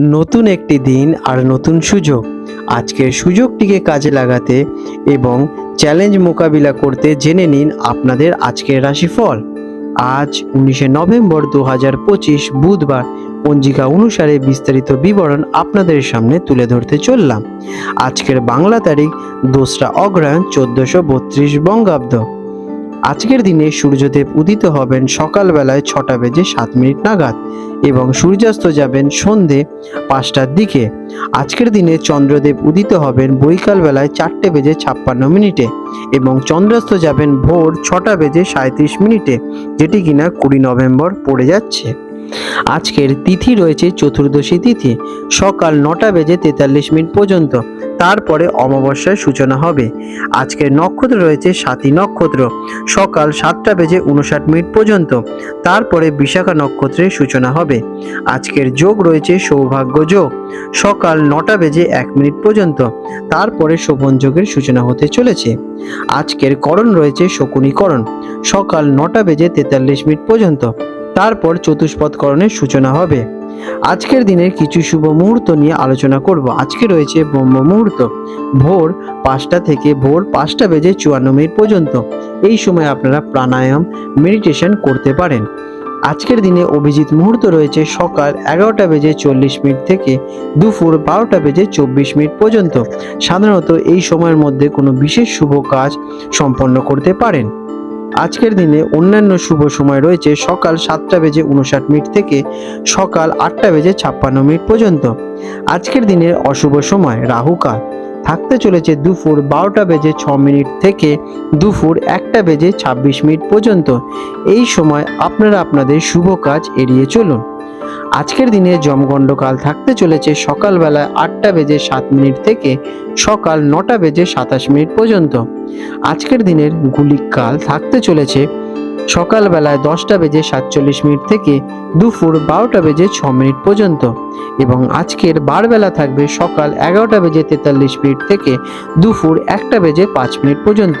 নতুন একটি দিন আর নতুন সুযোগ। আজকের সুযোগটিকে কাজে লাগাতে এবং চ্যালেঞ্জ মোকাবিলা করতে জেনে নিন আপনাদের আজকের রাশিফল। আজ উনিশে নভেম্বর দু হাজার পঁচিশ বুধবার। পঞ্জিকা অনুসারে বিস্তারিত বিবরণ আপনাদের সামনে তুলে ধরতে চললাম। আজকের বাংলা তারিখ দোসরা অগ্রহায়ণ চোদ্দশো বত্রিশ বঙ্গাব্দ। আজকের দিনে সূর্যদেব উদিত হবেন সকালবেলায় ছটা বেজে সাত মিনিট নাগাদ এবং সূর্যাস্ত যাবেন সন্ধে পাঁচটার দিকে। আজকের দিনে চন্দ্রদেব উদিত হবেন বৈকালবেলায় চারটে বেজে ছাপ্পান্ন মিনিটে এবং চন্দ্রাস্ত যাবেন ভোর ছটা বেজে সাঁত্রিশ মিনিটে, যেটি কিনা কুড়ি নভেম্বর পড়ে যাচ্ছে। আজকের তিথি রয়েছে চতুর্দশী তিথি। সকাল নটা বেজে তেতাল্লিশ মিনিট পর্যন্ত। তারপরে অমাবস্যার সূচনা হবে। আজকের নক্ষত্র রয়েছে সাতী নক্ষত্র। সকাল সাতটা বেজে উনষাট মিনিট পর্যন্ত। তারপরে বিশাখা নক্ষত্রের সূচনা হবে। আজকের যোগ রয়েছে সৌভাগ্য যোগ। সকাল নটা বেজে এক মিনিট পর্যন্ত। তারপরে শোভন যোগের সূচনা হতে চলেছে। আজকের করণ রয়েছে শকুনীকরণ। সকাল নটা বেজে তেতাল্লিশ মিনিট পর্যন্ত। তারপর চতুষ্পদকরণের সূচনা হবে। আজকের দিনের কিছু শুভ মুহূর্ত নিয়ে আলোচনা করব। আজকে রয়েছে ব্রহ্ম মুহূর্ত। ভোর পাঁচটা থেকে ভোর পাঁচটা বেজে চুয়ান্ন মিনিট পর্যন্ত। এই সময় আপনারা প্রাণায়াম মেডিটেশন করতে পারেন। আজকের দিনে অভিজিৎ মুহূর্ত রয়েছে সকাল এগারোটা বেজে চল্লিশ মিনিট থেকে দুপুর বারোটা বেজে চব্বিশ মিনিট পর্যন্ত। সাধারণত এই সময়ের মধ্যে কোনো বিশেষ শুভ কাজ সম্পন্ন করতে পারেন। আজকের দিনে অন্যান্য শুভ সময় রয়েছে সকাল সাতটা বেজে উনষাট মিনিট থেকে সকাল আটটা বেজে ছাপ্পান্ন মিনিট পর্যন্ত। আজকের দিনের অশুভ সময় রাহুকাল থাকতে চলেছে দুপুর বারোটা বেজে ছ মিনিট থেকে দুপুর একটা বেজে ছাব্বিশ মিনিট পর্যন্ত। এই সময় আপনারা আপনাদের শুভ কাজ এড়িয়ে চলুন। আজকের দিনে জমগণ্ডকাল থাকতে চলেছে সকালবেলায় আটটা বেজে সাত মিনিট থেকে সকাল নটা বেজে সাতাশ মিনিট পর্যন্ত। আজকের দিনের গুলিক কাল থাকতে চলেছে সকালবেলায় দশটা বেজে সাতচল্লিশ মিনিট থেকে দুপুর বারোটা বেজে ছ মিনিট পর্যন্ত এবং আজকের বারবেলা থাকবে সকাল এগারোটা বেজে তেতাল্লিশ মিনিট থেকে দুপুর একটা বেজে পাঁচ মিনিট পর্যন্ত।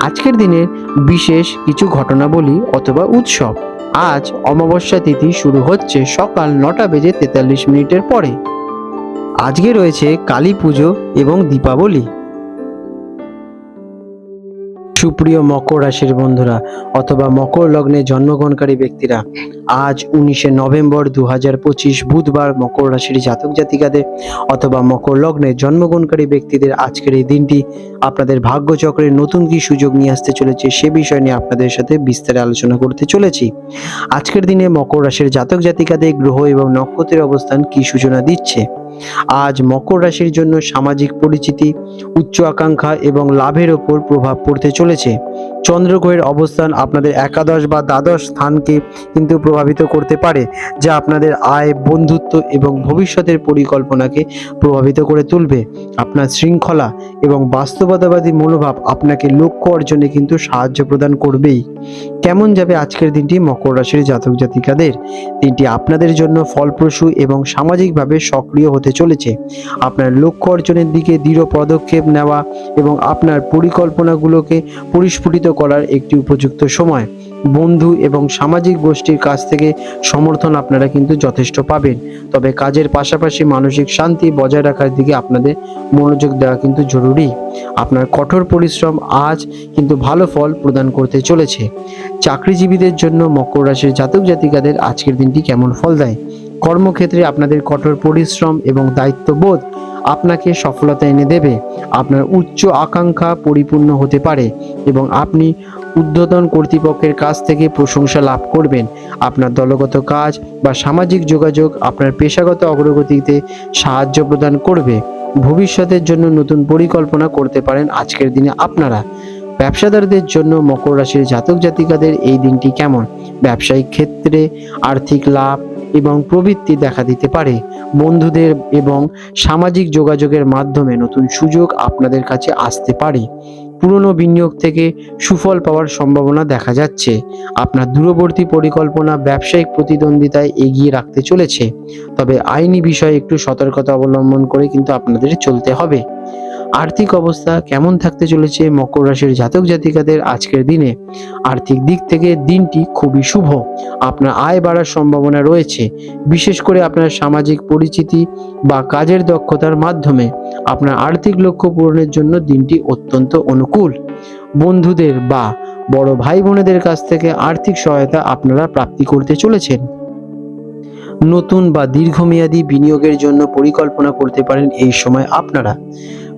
আজকের দিনের বিশেষ কিছু ঘটনাবলী অথবা উৎসব। আজ অমাবস্যা তিথি শুরু হচ্ছে সকাল নটা বেজে তেতাল্লিশ মিনিটের পরে। আজকে রয়েছে কালী পুজো এবং দীপাবলি। সুপ্রিয় মকর রাশির বন্ধুরা অথবা মকর লগ্নে জন্মগ্রহণকারী ব্যক্তিরা, আজ উনিশে নভেম্বর দু হাজার পঁচিশ বুধবার মকর রাশির জাতক জাতিকাদের অথবা মকর লগ্নে জন্মগ্রহণকারী ব্যক্তিদের আজকের এই দিনটি আপনাদের ভাগ্যচক্রের নতুন কি সুযোগ নিয়ে আসতে চলেছে সে বিষয় নিয়ে আপনাদের সাথে বিস্তারে আলোচনা করতে চলেছি। আজকের দিনে মকর রাশির জাতক জাতিকাদের গ্রহ এবং নক্ষত্রের অবস্থান কি সূচনা দিচ্ছে? আজ মকর রাশির জন্য সামাজিক পরিচিতি, উচ্চ আকাঙ্ক্ষা এবং লাভের ওপর প্রভাব পড়তে চলেছে। চন্দ্রগ্রহের অবস্থান আপনাদের একাদশ বা দ্বাদশ স্থানকে কিন্তু প্রভাবিত করতে পারে, যা আপনাদের আয়, বন্ধুত্ব এবং ভবিষ্যতের পরিকল্পনাকে প্রভাবিত করে তুলবে। আপনার শৃঙ্খলা এবং বাস্তবতাবাদী মনোভাব আপনাকে লক্ষ্য অর্জনে কিন্তু সাহায্য প্রদান করবেই। কেমন যাবে আজকের দিনটি মকর রাশির জাতক জাতিকাদের? দিনটি আপনাদের জন্য ফলপ্রসূ এবং সামাজিকভাবে সক্রিয় হতে চলেছে। আপনার লক্ষ্য অর্জনের দিকে দৃঢ় পদক্ষেপ নেওয়া এবং আপনার পরিকল্পনাগুলোকে পরিস্ফুটিত করার একটি উপযুক্ত সময়। বন্ধু এবং সামাজিক গোষ্ঠীর কাছ থেকে সমর্থন আপনারা কিন্তু যথেষ্ট পাবেন। তবে কাজের পাশাপাশি মানসিক শান্তি বজায় রাখার দিকে আপনাদের মনোযোগ দেওয়া কিন্তু জরুরি। আপনার কঠোর পরিশ্রম আজ কিন্তু ভালো ফল প্রদান করতে চলেছে। চাকরিজীবীদের জন্য মকর রাশির জাতক জাতিকাদের আজকের দিনটি কেমন ফল দেয়? কর্মক্ষেত্রে আপনাদের কঠোর পরিশ্রম এবং দায়িত্ববোধ আপনাকে সফলতা এনে দেবে। আপনার উচ্চ আকাঙ্ক্ষা পরিপূর্ণ হতে পারে এবং আপনি ঊর্ধ্বতন কর্তৃপক্ষের কাছ থেকে প্রশংসা লাভ করবেন। আপনার দলগত কাজ বা সামাজিক যোগাযোগ আপনার পেশাগত অগ্রগতিতে সাহায্য প্রদান করবে। ভবিষ্যতের জন্য নতুন পরিকল্পনা করতে পারেন আজকের দিনে আপনারা। ব্যবসাদারদের জন্য মকর রাশির জাতক জাতিকাদের এই দিনটি কেমন? ব্যবসায়িক ক্ষেত্রে আর্থিক লাভ এবং প্রবৃত্তি দেখা দিতে পারে। বন্ধুদের এবং সামাজিক যোগাযোগের মাধ্যমে নতুন সুযোগ আপনাদের কাছে আসতে পারে। পুরনো বিনিয়োগ থেকে সুফল পাওয়ার সম্ভাবনা দেখা যাচ্ছে। আপনার দূরবর্তী পরিকল্পনা ব্যবসায়িক প্রতিদ্বন্দ্বিতায় এগিয়ে রাখতে চলেছে। তবে আইনি বিষয়ে একটু সতর্কতা অবলম্বন করে কিন্তু আপনাদের চলতে হবে। আর্থিক অবস্থা কেমন থাকতে চলেছে মকর রাশির জাতক জাতিকাদের আজকের দিনে? আর্থিক দিক থেকে দিনটি খুবই শুভ। আপনার আয় বাড়ার সম্ভাবনা রয়েছে। বিশেষ করে আপনার সামাজিক পরিচিতি বা কাজের দক্ষতার মাধ্যমে আপনার আর্থিক লক্ষ্য পূরণের জন্য দিনটি অত্যন্ত অনুকূল। বন্ধুদের বা বড় ভাই বোনেদের কাছ থেকে আর্থিক সহায়তা আপনারা প্রাপ্তি করতে চলেছেন। নতুন বা দীর্ঘমেয়াদী বিনিয়োগের জন্য পরিকল্পনা করতে পারেন এই সময় আপনারা।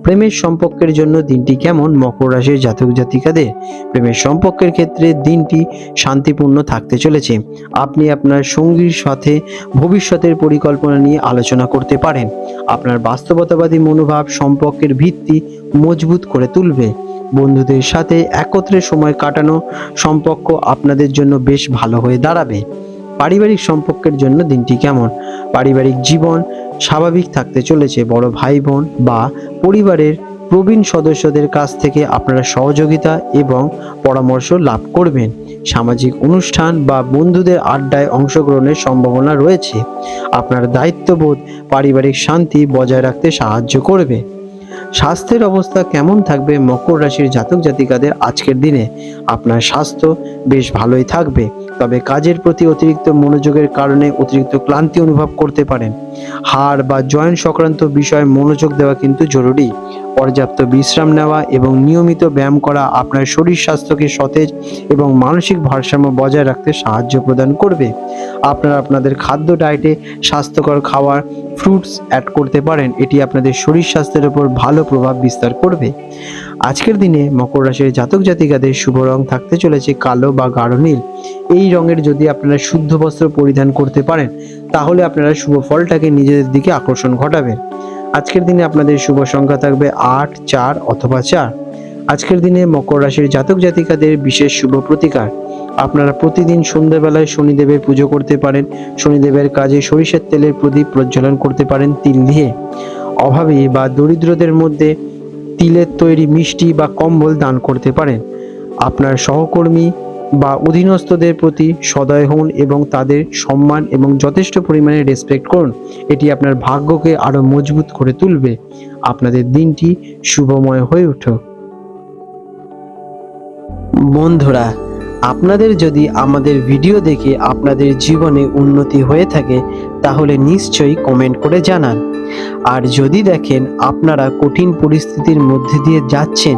প্রেমের সম্পর্কের জন্য দিনটি কেমন? মকর রাশির জাতক জাতিকাদের প্রেমের সম্পর্কের ক্ষেত্রে দিনটি শান্তিপূর্ণ থাকতে চলেছে। আপনি আপনার সঙ্গীর সাথে ভবিষ্যতের পরিকল্পনা নিয়ে আলোচনা করতে পারেন। আপনার বাস্তবতাবাদী মনোভাব সম্পর্কের ভিত্তি মজবুত করে তুলবে। বন্ধুদের সাথে একত্রে সময় কাটানো সম্পর্ক আপনাদের জন্য বেশ ভালো হয়ে দাঁড়াবে। পারিবারিক সম্পর্কের জন্য দিনটি কেমন? পারিবারিক জীবন স্বাভাবিক থাকতে চলেছে বড় ভাই বোন বা পরিবারের প্রবীণ সদস্যদের কাছ থেকে আপনারা সহযোগিতা এবং পরামর্শ লাভ করবেন। সামাজিক অনুষ্ঠান বা বন্ধুদের আড্ডায় অংশগ্রহণের সম্ভাবনা রয়েছে। আপনার দায়িত্ববোধ পারিবারিক শান্তি বজায় রাখতে সাহায্য করবে। স্বাস্থ্যের অবস্থা কেমন থাকবে মকর রাশির জাতক জাতিকাদের আজকের দিনে? আপনার স্বাস্থ্য বেশ ভালোই থাকবে, তবে কাজের প্রতি অতিরিক্ত মনোযোগের কারণে অতিরিক্ত ক্লান্তি অনুভব করতে পারেন। হাড় বা জয়েন্ট সংক্রান্ত বিষয়ে মনোযোগ দেওয়া কিন্তু জরুরি। পর্যাপ্ত বিশ্রাম নেওয়া এবং নিয়মিত ব্যায়াম করা আপনার শরীর স্বাস্থ্যকে সতেজ এবং মানসিক ভারসাম্য বজায় রাখতে সাহায্য প্রদান করবে। আপনারা আপনাদের খাদ্য ডায়েটে স্বাস্থ্যকর খাবার ফ্রুটস অ্যাড করতে পারেন। এটি আপনাদের শরীর স্বাস্থ্যের উপর ভালো প্রভাব বিস্তার করবে। আজকের দিনে মকর রাশির জাতক জাতিকাদের শুভ রং থাকতে চলেছে কালো বা গাঢ় নীল। এই রঙের যদি আপনারা শুদ্ধ বস্ত্র পরিধান করতে পারেন তাহলে আপনারা শুভ ফলটাকে নিজেদের দিকে আকর্ষণ ঘটাবেন। আজকের দিনে আপনাদের শুভ সংখ্যা থাকবে আট, চার অথবা চার। আজকের দিনে মকর রাশির জাতক জাতিকাদের বিশেষ শুভ প্রতিকার। আপনারা প্রতিদিন সন্ধ্যাবেলায় শনিদেবের পুজো করতে পারেন, শনিদেবের কাজে সরিষার তেলের প্রদীপ প্রজ্বলন করতে পারেন তিল দিয়ে। অভাবী বা দরিদ্রদের মধ্যে তিলের তৈরি মিষ্টি বা কম্বল দান করতে পারেন। আপনার সহকর্মী বা অধীনস্থদের প্রতি সদয় হন এবং তাদের সম্মান এবং যথেষ্ট পরিমাণে রেসপেক্ট করুন, এটি আপনার ভাগ্যকে আরও মজবুত করে তুলবে। আপনাদের দিনটি শুভময় হয়ে উঠুক। বন্ধুরা, আপনাদের যদি আমাদের ভিডিও দেখে আপনাদের জীবনে উন্নতি হয়ে থাকে, তাহলে নিশ্চয়ই কমেন্ট করে জানান। আর যদি দেখেন আপনারা কঠিন পরিস্থিতির মধ্যে দিয়ে যাচ্ছেন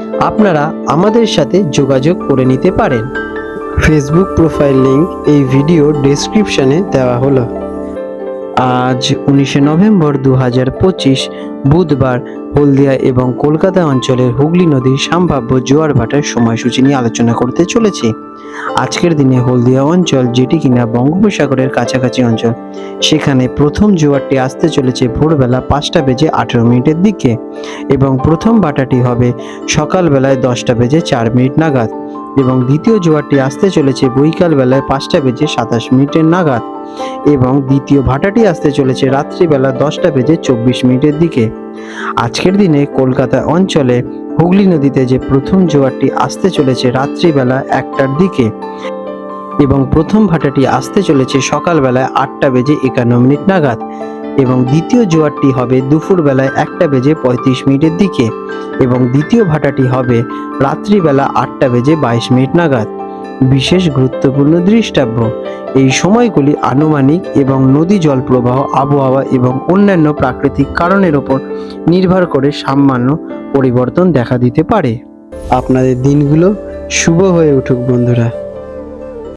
আপনারা আমাদের সাথে যোগাযোগ করে নিতে পারেন। ফেসবুক প্রোফাইল লিংক এই ভিডিও ডেসক্রিপশানে দেওয়া হলো। আজ উনিশে নভেম্বর দু হাজার পঁচিশ, বুধবার হলদিয়া এবং কলকাতা অঞ্চলের হুগলি নদীর সম্ভাব্য জোয়ার ভাটার সময়সূচি নিয়ে আলোচনা করতে চলেছি। আজকের দিনে হলদিয়া অঞ্চল যেটি কিনা বঙ্গোপসাগরের কাছাকাছি অঞ্চল, সেখানে প্রথম জোয়ারটি আসতে চলেছে ভোরবেলা পাঁচটা বেজে আঠেরো মিনিটের দিকে এবং প্রথম ভাটাটি হবে সকালবেলায় দশটা বেজে চার মিনিট নাগাদ। এবং দ্বিতীয় জোয়ারটি আসতে চলেছে বৈকাল বেলায় পাঁচটা বেজে সাতাশ মিনিটের নাগাদ এবং দ্বিতীয় ভাটাটি আসতে চলেছে রাত্রিবেলা দশটা বেজে চব্বিশ মিনিটের দিকে। আজকের দিনে কলকাতা অঞ্চলে হুগলি নদীতে যে প্রথম জোয়ারটি আসতে চলেছে রাত্রিবেলা একটার দিকে এবং প্রথম ভাটাটি আসতে চলেছে সকালবেলায় আটটা বেজে একান্ন মিনিট নাগাদ। এবং দ্বিতীয় জোয়ারটি হবে দুপুরবেলায় একটা বেজে পঁয়ত্রিশ মিনিটের দিকে এবং দ্বিতীয় ভাটাটি হবে রাত্রিবেলা আটটা বেজে বাইশ মিনিট নাগাদ। বিশেষ গুরুত্বপূর্ণ দৃষ্টাব্য, এই সময়গুলি আনুমানিক এবং নদী জল প্রবাহ আবহাওয়া এবং অন্যান্য প্রাকৃতিক কারণের ওপর নির্ভর করে সামান্য পরিবর্তন দেখা দিতে পারে। আপনাদের দিনগুলো শুভ হয়ে উঠুক বন্ধুরা।